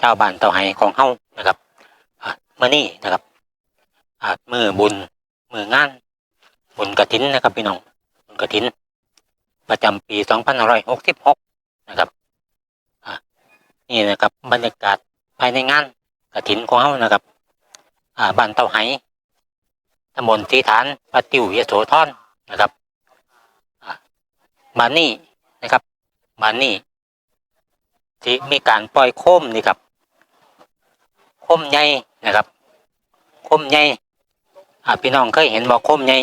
ชาวบ้านเต่าไห้ของเฮานะครับเมื่อนี้นะครับอ่ามือบุญมืองาน บุญกระถินนะครับพี่น้องบุญกระถิน ประจำปี2566นะครับนี่นะครับบรรยากาศภายในงานกระถินของเฮานะครับบ้านเต่าไห้ตำบลทีฐานปาติวยโสธรนะครับอ่ามานี่นะครับมานี่ที่มีการปล่อยโคมนี่ครับ คมใหญ่นะครับ คมใหญ่พี่น้องเคยเห็นบ่โคมใหญ่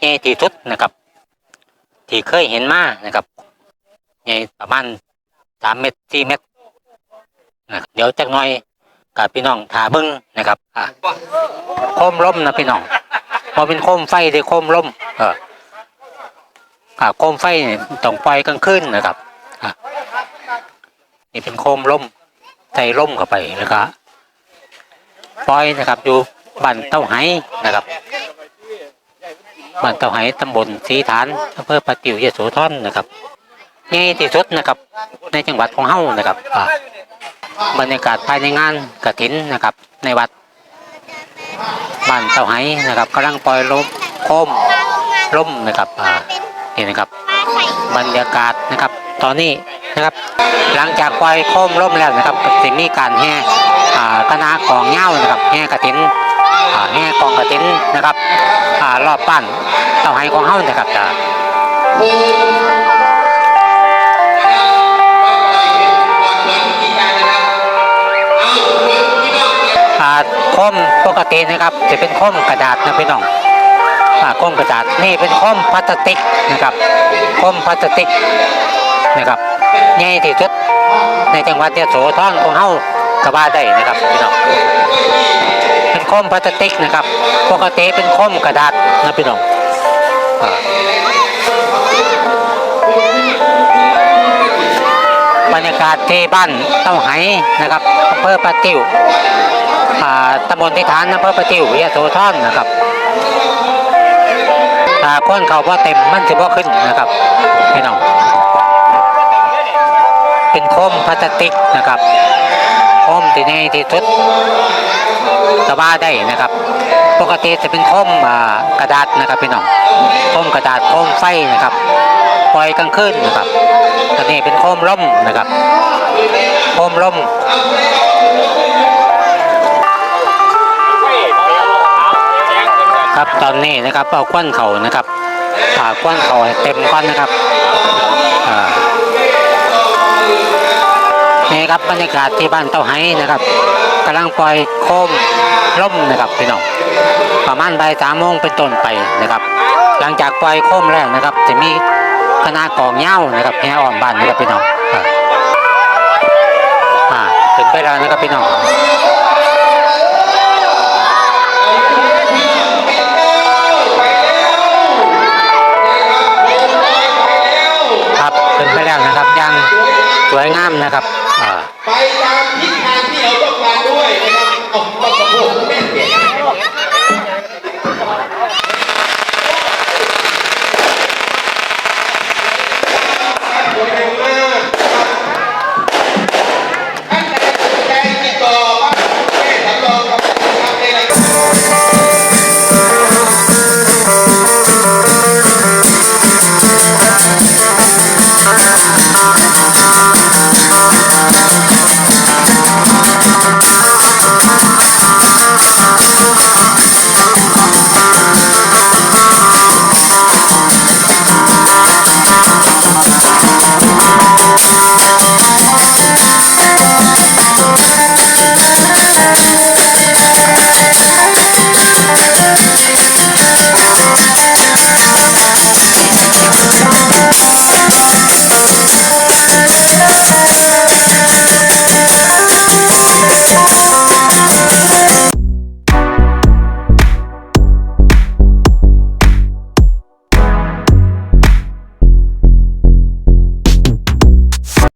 ใหญ่ที่สุดนะครับ ที่เคยเห็นมานะครับใหญ่ประมาณสามเมตรสี่เมตรนะเดี๋ยวจักหน่อยกับพี่น้องถาเบิ้งนะครับอ่าโคมล้มนะพี่น้องพอเป็นโคมไฟที่โคมล้มเอออ่าโคมไฟต้องปล่อยกลางคืนนะครับอ่านี่เป็นโคมล้มใส่ล้มเข้าไปแล้วก็ ปล่อยนะครับ อยู่บ้านเต้าไหนะครับบ้านเต่าไหตำบลสีฐานอำเภอปะติวยโสธรนะครับใหญ่ที่สุดนะครับ ในจังหวัดของเฮานะครับบรรยากาศภายในงานกฐินนะครับ ในวัดบ้านเต่าไหนะครับกำลังปล่อยลมโคมล่มนะครับอ่านี่นะครับ บรรยากาศนะครับ ตอนนี้นะครับ หลังจากปล่อยโคมล่มแล้วนะครับจะมีการแห่ คณะของเงานะครับแห่กฐินอ่าแห่กองกระตินนะครับอ่ารอบบ้นเต่าไห้ของเฮานะครับจ้าคมปกตินะครับจะเป็นคมกระดาษนะพี่น้องคมกระดาษนี่เป็นคมพลาสติกนะครับคมพลาสติกนะครับใหญ่ที่สุดในจังหวัดยโสธรของเฮา ก็ว่าได้นะครับพี่น้องเป็นโคมพลาสติกนะครับปกติเป็นโคมกระดาษนะพี่น้องบรรยากาศที่บ้านเต้าไหนะครับอำเภอปะติวอ่าตำบลทิฐานอำเภอปะติวยโสธรนะครับถ้าคนเขาว่าเต็มมันจะว่าขึ้นนะครับพี่น้องเป็นโคมพลาสติกนะครับ โคมที่ในที่สุดก็ว่าได้นะครับ ปกติจะเป็นโคมอ่ากระดาษนะครับพี่น้องโคมกระดาษโคมไฟนะครับปล่อยกลางคืนนะครับตอนนี้เป็นโคมล่มนะครับโคมล่มครับตอนนี้นะครับเอาควันเขานะครับผ่าควันเขาเต็มก้อนนะครับอ่า ครับบรรยากาศที่บ้านเต้าไห้นะครับกำลังปล่อยโคมล่มนะครับพี่น้องประมาณบ่ายสามโมงเป็นต้นไปนะครับ หลังจากปล่อยโคมแล้วนะครับ จะมีคณะกองเง้านะครับแห่อ่อนบ้านนะครับพี่น้องอ่าถึงไปแล้วนะครับพี่น้อง วยงามนะครับอ่า